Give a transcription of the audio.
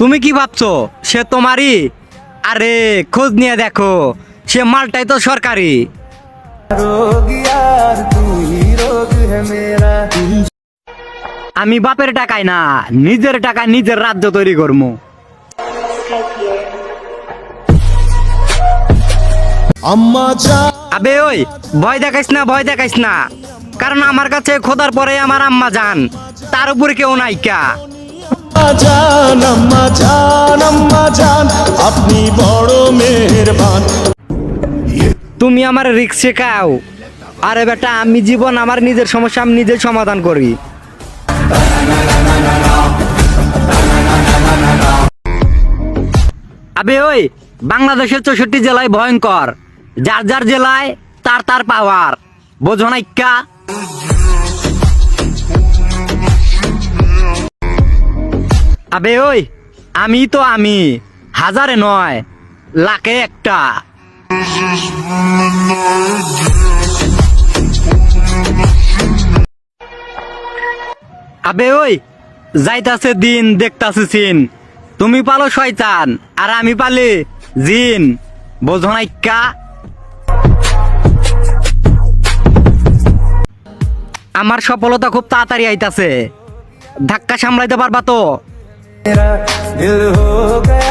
তুমি কি ভাবছ? সে তোমারই? আরে, খোঁজ নিয়ে দেখো। সে মালটাই তো সরকারি। আমি বাপের টাকায় না, নিজের টাকায় নিজের রাজ্য তৈরি করব আবে ওই, ভয় দেখাইস না, ভয় দেখাইস না। কারণ আমার কাছে খোদার পরে আমার আম্মা যান তার উপরে কেউ নাইকা জান, আম্মা জান আম্মা জান, আপনি বড় মেহেরবান। তুমি আমার রিক্স শেখাও আরে বেটা, আমি জীবন আমার নিজের সমস্যা, আমি নিজের সমাধান করি। আবে ওই, বাংলাদেশের চৌষট্টি জেলায় ভয়ঙ্কর। যার যার জেলায়, তার তার পাওয়ার। বোঝো না আবে ওই, আমি তো আমি, হাজারে নয়, লাখে একটা। আবে ওই, যাইতাছে দিন, দেখতাছে সিন। তুমি পালো শয়তান, আর আমি পালি জিন। বোঝো না ইক্কা? আমার সফলতা খুব তাড়াতাড়ি আইতাছে। ধাক্কা সামলাইতে পারবা তো? दिल हो गया रो गया